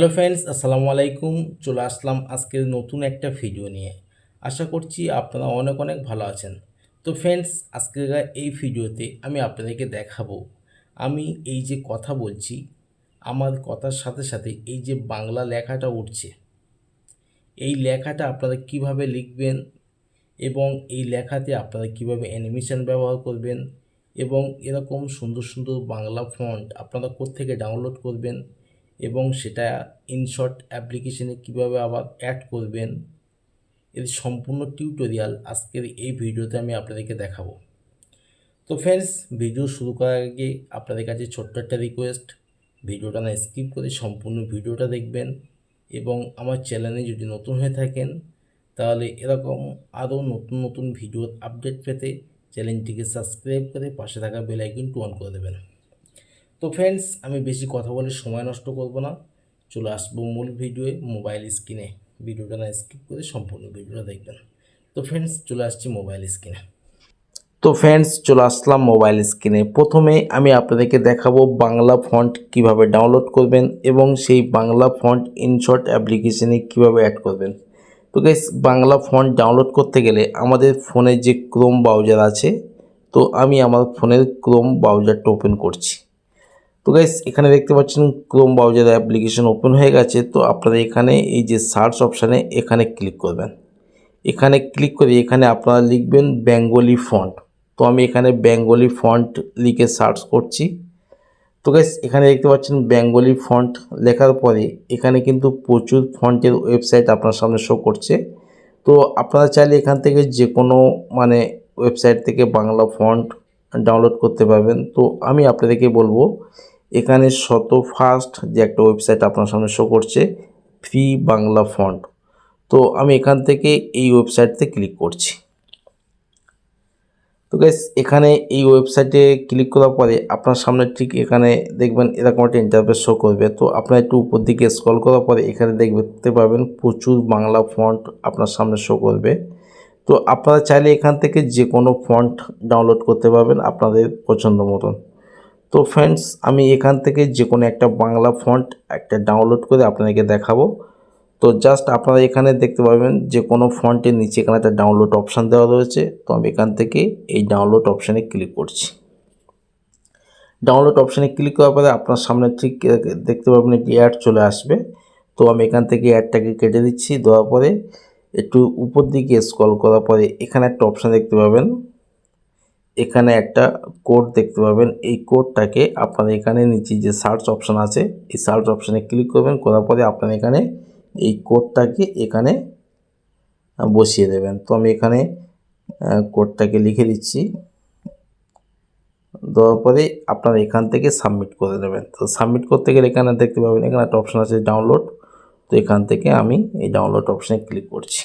Hello friends, আসসালামু আলাইকুম। চলে আসলাম আজকের নতুন একটা ভিডিও নিয়ে। আশা করছি আপনারা অনেক অনেক ভালো আছেন। তো ফ্রেন্ডস, আজকের এই ভিডিওতে আমি আপনাদেরকে দেখাবো। আমি এই যে কথা বলছি, আমার কথার সাথে সাথে এই যে বাংলা লেখাটা উঠছে, এই লেখাটা আপনারা কীভাবে লিখবেন এবং এই লেখাতে আপনারা কীভাবে অ্যানিমেশন ব্যবহার করবেন এবং এরকম সুন্দর সুন্দর বাংলা ফন্ট আপনারা কোত্থেকে ডাউনলোড করবেন এবং সেটা ইনশর্ট অ্যাপ্লিকেশনে কীভাবে আবার অ্যাড করবেন, এর সম্পূর্ণ টিউটোরিয়াল আজকের এই ভিডিওতে আমি আপনাদেরকে দেখাবো। তো ফ্রেন্ডস ভিডিও শুরু করার আগে আপনাদের কাছে ছোট্ট একটা রিকোয়েস্ট ভিডিওটা না স্কিপ করে সম্পূর্ণ ভিডিওটা দেখবেন এবং আমার চ্যানেলে যদি নতুন হয়ে থাকেন, তাহলে এরকম আরও নতুন নতুন ভিডিওর আপডেট পেতে চ্যানেলটিকে সাবস্ক্রাইব করে পাশে থাকা বেল আইকনটি অন করে দেবেন। তো ফ্রেন্ডস আমি বেশি কথা বলে সময় নষ্ট করব না। চলে আসব মূল ভিডিওয়ে মোবাইল স্ক্রিনে ভিডিওটা না স্কিপ করে সম্পূর্ণ ভিডিওটা দেখবেন। তো ফ্রেন্ডস চলে আসছি মোবাইল স্ক্রিনে তো ফ্রেন্ডস চলে আসলাম মোবাইল স্ক্রিনে প্রথমে আমি আপনাদেরকে দেখাবো বাংলা ফন্ট কীভাবে ডাউনলোড করবেন এবং সেই বাংলা ফন্ট ইনশর্ট অ্যাপ্লিকেশনে কীভাবে অ্যাড করবেন। তো গাইস বাংলা ফন্ট ডাউনলোড করতে গেলে আমাদের ফোনে যে ক্রোম ব্রাউজার আছে, তো আমি আমার ফোনের ক্রোম ব্রাউজারটা ওপেন করছি। তো গাইস এখানে দেখতে পাচ্ছেন ক্রোম ব্রাউজার অ্যাপ্লিকেশন ওপেন হয়ে গেছে। তো আপনারা এখানে এই যে সার্চ অপশানে এখানে ক্লিক করবেন। এখানে ক্লিক করে এখানে আপনারা লিখবেন বেঙ্গলি ফন্ট তো আমি এখানে বেঙ্গলি ফন্ট লিখে সার্চ করছি। তো গাইস এখানে দেখতে পাচ্ছেন বেঙ্গলি ফন্ট লেখার পরে এখানে কিন্তু প্রচুর ফন্টের ওয়েবসাইট আপনার সামনে শো করছে। তো আপনারা চাইলে এখান থেকে যে কোনো মানে ওয়েবসাইট থেকে বাংলা ফন্ট ডাউনলোড করতে পারবেন। তো আমি আপনাদেরকে বলব, এখানে শত ফার্স্ট যে একটা ওয়েবসাইট আপনার সামনে শো করছে ফ্রি বাংলা ফন্ট তো আমি এখান থেকে এই ওয়েবসাইটতে ক্লিক করছি। তো গ্যাস এখানে এই ওয়েবসাইটে ক্লিক করার পরে আপনার সামনে ঠিক এখানে দেখবেন এরকম একটা ইন্টারফেস শো করবে। তো আপনার একটু উপর দিকে স্ক্রল করার পরে এখানে দেখতে পাবেন প্রচুর বাংলা ফন্ট আপনার সামনে শো করবে। তো আপনারা চাইলে এখান থেকে যে কোনো ফন্ট ডাউনলোড করতে পারবেন আপনাদের পছন্দ মতন। তো ফ্রেন্ডস আমি এখান থেকে যে কোনো একটা বাংলা ফন্ট একটা ডাউনলোড করে আপনাদেরকে দেখাবো। তো জাস্ট আপনারা এখানে দেখতে পাবেন যে কোনো ফন্টের নিচে এখানে একটা ডাউনলোড অপশান দেওয়া রয়েছে। তো আমি এখান থেকে এই ডাউনলোড অপশানে ক্লিক করছি। ডাউনলোড অপশানে ক্লিক করার পরে আপনার সামনে ঠিক দেখতে পাবেন একটি অ্যাড চলে আসবে। তো আমি এখান থেকে অ্যাডটাকে কেটে দিচ্ছি, দেওয়ার পরে একটু উপর দিকে স্ক্রল করার পরে এখানে একটা অপশান দেখতে পাবেন। এখানে একটা কোড দেখতে পাবেন। এই কোডটাকে আপনারা এখানে নিচে যে সার্চ অপশান আছে, এই সার্চ অপশানে ক্লিক করবেন। করার পরে আপনারা এখানে এই কোডটাকে এখানে বসিয়ে দেবেন। তো আমি এখানে কোডটাকে লিখে দিচ্ছি। দেওয়ার পরে আপনারা এখান থেকে সাবমিট করে দেবেন তো সাবমিট করতে গেলে এখানে দেখতে পাবেন, এখানে একটা অপশান আছে ডাউনলোড তো এখান থেকে আমি এই ডাউনলোড অপশানে ক্লিক করছি।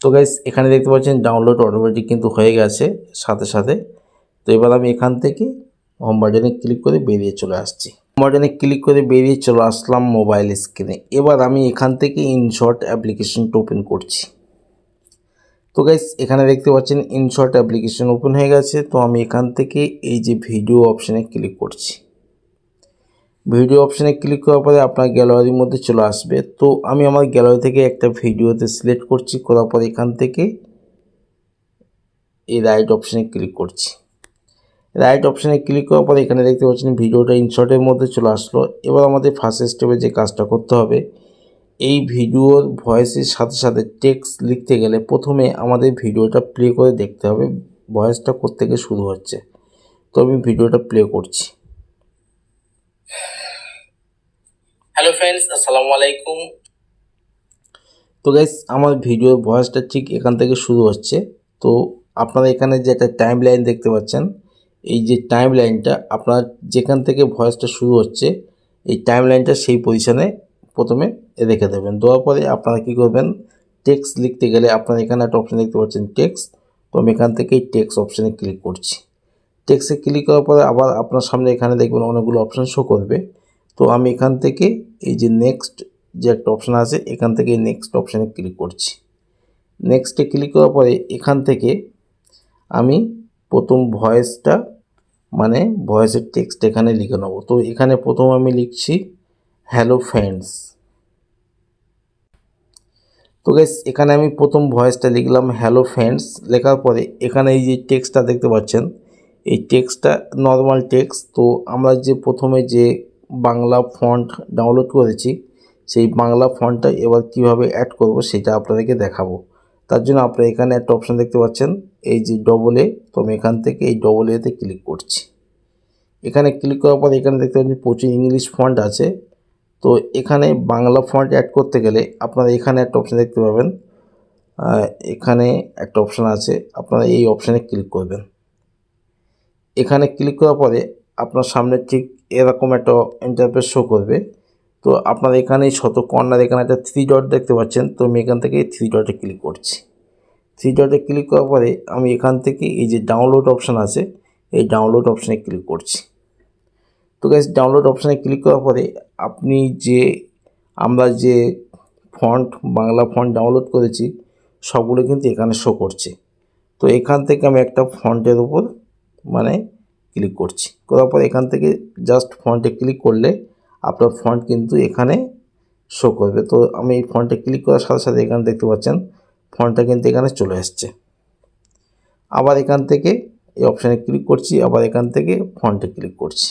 তো গাইস এখানে দেখতে পাচ্ছেন ডাউনলোড অটোমেটিক কিন্তু হয়ে গেছে সাথে সাথে। তো এবার আমি এখান থেকে হোম বাটনে ক্লিক করে বেরিয়ে চলে আসছি। হোম বাটনে ক্লিক করে বেরিয়ে চলে আসলাম মোবাইল স্ক্রিনে এবার আমি এখান থেকে ইনশর্ট অ্যাপ্লিকেশনটা ওপেন করছি। তো গাইস এখানে দেখতে পাচ্ছেন ইনশর্ট অ্যাপ্লিকেশন ওপেন হয়ে গেছে। তো আমি এখান থেকে এই যে ভিডিও অপশানে ক্লিক করছি। ভিডিও অপশানে ক্লিক করার পরে আপনার গ্যালারির মধ্যে চলে আসবে। তো আমি আমার গ্যালারি থেকে একটা ভিডিওতে সিলেক্ট করছি, করার পর এখান থেকে এই রাইট অপশানে ক্লিক করছি। রাইট অপশানে ক্লিক করার পরে এখানে দেখতে পাচ্ছেন ভিডিওটা ইনশর্টের মধ্যে চলে আসলো। এবার আমাদের ফার্স্ট স্টেপে যে কাজটা করতে হবে, এই ভিডিওর ভয়েসের সাথে সাথে টেক্সট লিখতে গেলে প্রথমে আমাদের ভিডিওটা প্লে করে দেখতে হবে। ভয়েসটা কোত্থেকে শুরু হচ্ছে। তো আমি ভিডিওটা প্লে করছি। হ্যালো ফ্রেন্ডস আসসালামু আলাইকুম তো গাইস আমার ভিডিওর ভয়েসটা ঠিক এখান থেকে শুরু হচ্ছে। তো আপনারা এখানে যে একটা টাইম লাইন দেখতে পাচ্ছেন, এই যে টাইম লাইনটা আপনার যেখান থেকে ভয়েসটা শুরু হচ্ছে, এই টাইম লাইনটা সেই পজিশানে প্রথমে রেখে দেবেন। দেওয়ার পরে আপনারা কী করবেন টেক্সট লিখতে গেলে আপনারা এখানে একটা অপশান দেখতে পাচ্ছেন টেক্সট তো আমি এখান থেকে টেক্সট অপশানে ক্লিক করছি। টেক্সটে ক্লিক করার পরে আবার আপনার সামনে এখানে দেখবেন অনেকগুলো অপশান শো করবে। তো আমি এখান থেকে এই যে নেক্সট যে একটা অপশান আছে, এখান থেকে নেক্সট অপশানে ক্লিক করছি। নেক্সটে ক্লিক করার পরে এখান থেকে আমি প্রথম ভয়েসটা মানে ভয়েসের টেক্সট এখানে লিখে নেব। তো এখানে প্রথম আমি লিখছি হ্যালো ফ্রেন্ডস তো গাইস এখানে আমি প্রথম ভয়েসটা লিখলাম হ্যালো ফ্রেন্ডস লেখার পরে এখানে এই যে টেক্সটটা দেখতে পাচ্ছেন এই টেক্সটটা নর্মাল টেক্সট তো আমরা যে প্রথমে যে বাংলা ফন্ট ডাউনলোড করেছি, সেই বাংলা ফন্টটা এবার কীভাবে অ্যাড করব সেটা আপনাদেরকে দেখাবো। তার জন্য আপনারা এখানে একটা অপশান দেখতে পাচ্ছেন, এই যে ডবল এ তো আমি এখান থেকে এই ডবল এতে ক্লিক করছি। এখানে ক্লিক করার পর এখানে দেখতে পাচ্ছেন প্রচুর ইংলিশ ফন্ট আছে। তো এখানে বাংলা ফন্ট অ্যাড করতে গেলে আপনারা এখানে একটা অপশান দেখতে পাবেন। এখানে একটা অপশান আছে, আপনারা এই অপশানে ক্লিক করবেন। এখানে ক্লিক করার পরে আপনার সামনে ঠিক এরকম একটা ইন্টারফেস শো করবে। তো আপনারা এখানে শত কর্নার এখানে একটা থ্রি ডট দেখতে পাচ্ছেন। তো আমি এখান থেকে থ্রি ডটে ক্লিক করছি। থ্রি ডটে ক্লিক করার পরে আমি এখান থেকে এই যে ডাউনলোড অপশান আছে, এই ডাউনলোড অপশানে ক্লিক করছি। তো গ্যাস ডাউনলোড অপশানে ক্লিক করার পরে আপনি যে আমরা যে ফন্ট বাংলা ফন্ট ডাউনলোড করেছি, সবগুলো কিন্তু এখানে শো করছে। তো এখান থেকে আমি একটা ফন্টের উপর মানে ক্লিক করছি। করার পর এখান থেকে জাস্ট ফন্টে ক্লিক করলে আপনার ফন্ট কিন্তু এখানে শো করবে। তো আমি এই ফন্টে ক্লিক করার সাথে সাথে এখানে দেখতে পাচ্ছেন ফন্টটা কিন্তু এখানে চলে আসছে। আবার এখান থেকে এই অপশানে ক্লিক করছি, আবার এখান থেকে ফন্টে ক্লিক করছি।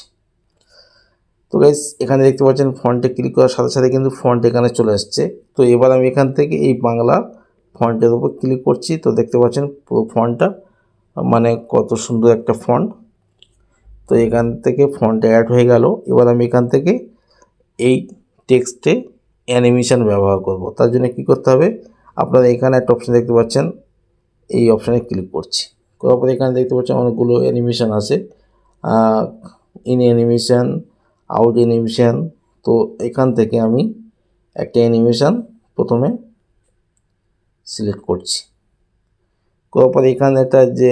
তো গাইস এখানে দেখতে পাচ্ছেন ফন্টে ক্লিক করার সাথে সাথে কিন্তু ফন্ট এখানে চলে আসছে। তো এবার আমি এখান থেকে এই বাংলা ফন্টের উপর ক্লিক করছি। তো দেখতে পাচ্ছেন পুরো ফন্টটা মানে কত সুন্দর একটা ফন্ট তো এখান থেকে ফন্ট অ্যাড হয়ে গেল। এবার আমি এখান থেকে এই টেক্সটে অ্যানিমেশন ব্যবহার করব। তার জন্য কী করতে হবে? আপনারা এখানে একটা অপশান দেখতে পাচ্ছেন। এই অপশানে ক্লিক করছি। করার পরে এখানে দেখতে পাচ্ছেন অনেকগুলো অ্যানিমেশান আছে। ইন অ্যানিমেশন আউট অ্যানিমেশান তো এখান থেকে আমি একটা অ্যানিমেশান প্রথমে সিলেক্ট করছি। করার পরে এখানে একটা যে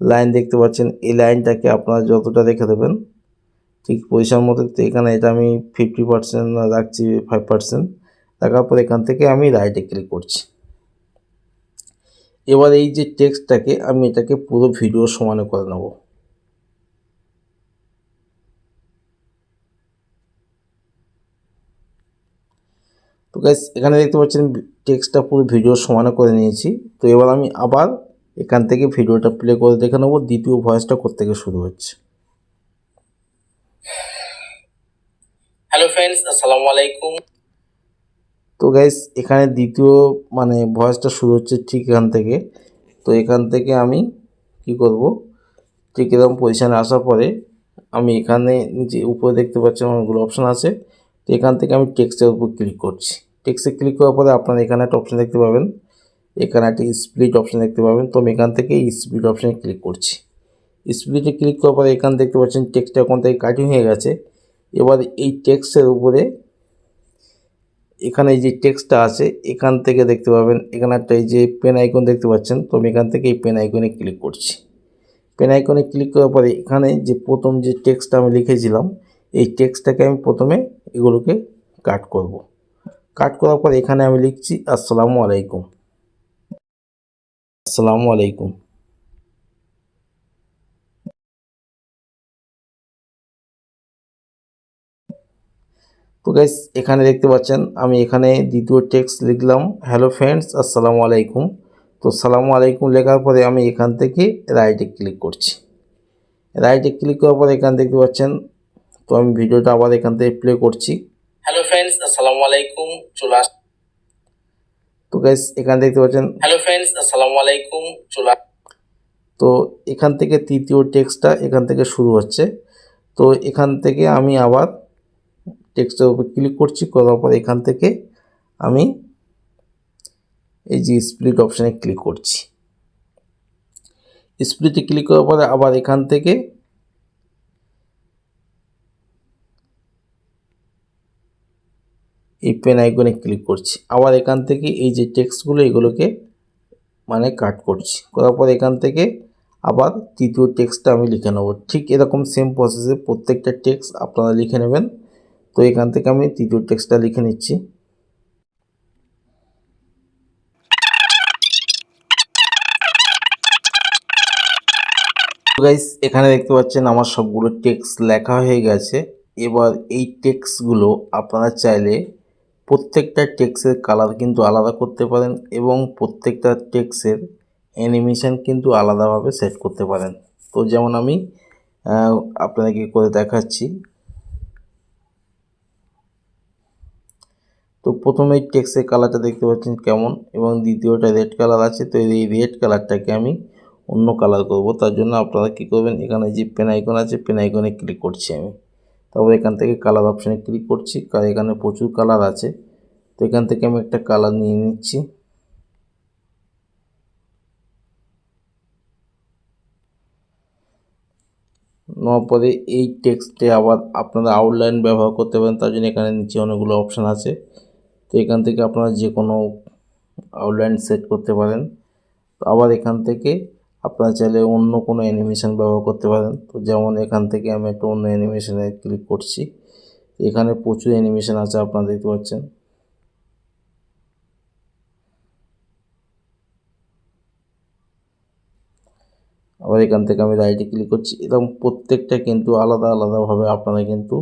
লাইন দেখতে পাচ্ছেন, এই লাইনটাকে আপনারা যতটা রেখে দেবেন, ঠিক পজিশন মতো তো এখানে এটা আমি ফিফটি পার্সেন্ট রাখছি ফাইভ পার্সেন্ট রাখার পর এখান থেকে আমি রাইটে ক্লিক করছি। এবার এই যে টেক্সটটাকে আমি এটাকে পুরো ভিডিও সমানে করে নেব। তো গাইস এখানে দেখতে পাচ্ছেন টেক্সটটা পুরো ভিডিও সমানে করে নিয়েছি। তো এবার আমি আবার এখান থেকে ভিডিওটা প্লে করে দেখে নেব দ্বিতীয় ভয়েসটা কোথেকে শুরু হচ্ছে। হ্যালো ফ্রেন্ডস আসসালামু আলাইকুম। তো গাইস এখানে দ্বিতীয় মানে ভয়েসটা শুরু হচ্ছে ঠিক এখান থেকে। তো এখান থেকে আমি কি করব? ঠিক এরকম পজিশানে আসার পরে আমি এখানে নিচে উপরে দেখতে পাচ্ছি অনেকগুলো অপশান আছে। তো এখান থেকে আমি টেক্সটের উপর ক্লিক করছি। টেক্সটে ক্লিক করার পরে আপনারা এখানে একটা অপশান দেখতে পাবেন। এখানে একটা স্প্লিট অপশান দেখতে পাবেন। তো আমি এখান থেকে স্প্লিট অপশানে ক্লিক করছি। স্প্লিটে ক্লিক করার পরে এখান দেখতে পাচ্ছেন টেক্সটটা ওখান থেকে কাটিং হয়ে গেছে। এবার এই টেক্সটের উপরে এখানে যে টেক্সটটা আছে, এখান থেকে দেখতে পাবেন। এখানে একটা এই যে পেন আইকন দেখতে পাচ্ছেন। তো আমি এখান থেকে এই পেন আইকনে ক্লিক করছি। পেন আইকনে ক্লিক করার পরে এখানে যে প্রথম যে টেক্সটটা আমি লিখেছিলাম, এই টেক্সটটাকে আমি প্রথমে এগুলোকে কাট করব। কাট করার পর এখানে আমি লিখছি, আসসালামু আলাইকুম। আসসালামু আলাইকুম। তো গাইস এখানে দেখতে পাচ্ছেন, আমি এখানে দ্বিতীয় টেক্সট লিখলাম হ্যালো ফ্রেন্ডস আসসালামু আলাইকুম। তো সালামু আলাইকুম লেখার পরে আমি এখান থেকে রাইটে ক্লিক করছি। রাইটে ক্লিক করার পরে এখানে দেখতে পাচ্ছেন তো আমি ভিডিওটা আবার এখান থেকে প্লে করছি। হ্যালো ফ্রেন্ডস আসসালামু আলাইকুম। চলে আস তো গাইস এখানে দেখতে পাচ্ছেন হ্যালো ফ্রেন্ডস আসসালামু আলাইকুম। চলে তো এখান থেকে তৃতীয় টেক্সটটা এখান থেকে শুরু হচ্ছে। তো এখান থেকে আমি আবার টেক্সটের উপর ক্লিক করছি। করার পর এখান থেকে আমি এই যে স্প্লিট অপশানে ক্লিক করছি। স্প্লিটে ক্লিক করার পরে আবার এখান থেকে এই পেন আইকনে ক্লিক করছি। আবার এখান থেকে এই যে টেক্সটগুলো এগুলোকে মানে কাট করছি। করার পর এখান থেকে আবার তৃতীয় টেক্সটটা আমি লিখে নেব। ঠিক এরকম সেম প্রসেসে প্রত্যেকটা টেক্সট আপনারা লিখে নেবেন। তো এখান থেকে আমি তৃতীয় টেক্সটটা লিখে নিচ্ছি। গাইস এখানে দেখতে পাচ্ছেন আমার সবগুলো টেক্সট লেখা হয়ে গেছে। এবার এই টেক্সটগুলো আপনারা চাইলে প্রত্যেকটা টেক্সের কালার কিন্তু আলাদা করতে পারেন এবং প্রত্যেকটা টেক্সের অ্যানিমেশন কিন্তু আলাদাভাবে সেট করতে পারেন। তো যেমন আমি আপনাদেরকে করে দেখাচ্ছি। তো প্রথমে টেক্সের কালারটা দেখতে পাচ্ছেন কেমন এবং দ্বিতীয়টা রেড কালার আছে। তো এই রেড কালারটাকে আমি অন্য কালার করব। তার জন্য আপনারা কী করবেন, এখানে যে পেন আইকন আছে, পেন আইকনে ক্লিক করছি আমি। তারপর এখান থেকে কালার অপশানে ক্লিক করছি এখানে প্রচুর কালার আছে। তো এখান থেকে আমি একটা কালার নিয়ে নিচ্ছি। নেওয়ার পরে এই টেক্সটে আবার আপনারা আউটলাইন ব্যবহার করতে পারেন, তার জন্য এখানে নিচে অনেকগুলো অপশান আছে। তো এখান থেকে আপনারা যে কোনো আউটলাইন সেট করতে পারেন। আবার এখান থেকে আপনারা চাইলে অন্য কোনো অ্যানিমেশন ব্যবহার করতে পারেন। তো যেমন এখান থেকে আমি একটা অন্য অ্যানিমেশনে ক্লিক করছি। এখানে প্রচুর অ্যানিমেশন আছে, আপনারা দেখতে পাচ্ছেন। আবার এখান থেকে আমি রাইটে ক্লিক করছি। এরকম প্রত্যেকটা কিন্তু আলাদা আলাদাভাবে আপনারা কিন্তু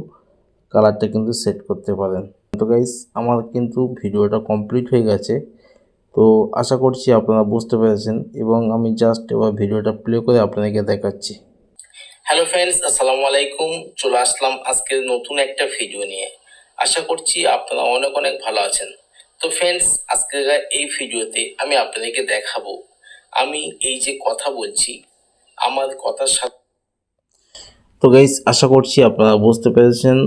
কালারটা কিন্তু সেট করতে পারেন। তো গাইস আমার কিন্তু ভিডিওটা কমপ্লিট হয়ে গেছে। তো আশা করছি আপনারা বুঝতে পেরেছেন এবং আমি জাস্ট এবার ভিডিওটা প্লে করে আপনাদেরকে দেখাচ্ছি। হ্যালো ফ্রেন্ডস আসসালামু আলাইকুম। চলে আসলাম আজকের নতুন একটা ভিডিও নিয়ে। আশা করছি আপনারা অনেক অনেক ভালো আছেন। তো ফ্রেন্ডস আজকের এই ভিডিওতে আমি আপনাদেরকে দেখাবো। আমি এই যে কথা বলছি আমার কথার সাথে তো গাইস আশা করছি আপনারা বুঝতে পেরেছেন।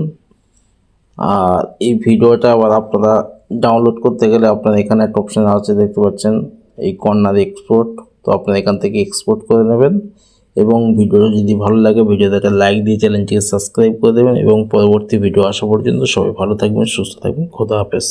আর এই ভিডিওটা আবার আপনারা ডাউনলোড করতে গেলে আপনার এখানে একটা অপশান আছে, দেখতে পাচ্ছেন, এই কর্নার এক্সপোর্ট তো আপনার এখান থেকে এক্সপোর্ট করে নেবেন এবং ভিডিও যদি ভালো লাগে, ভিডিওতে একটা লাইক দিয়ে চ্যানেলটিকে সাবস্ক্রাইব করে দেবেন এবং পরবর্তী ভিডিও আসা পর্যন্ত সবাই ভালো থাকবেন, সুস্থ থাকবেন, খোদা হাফেজ।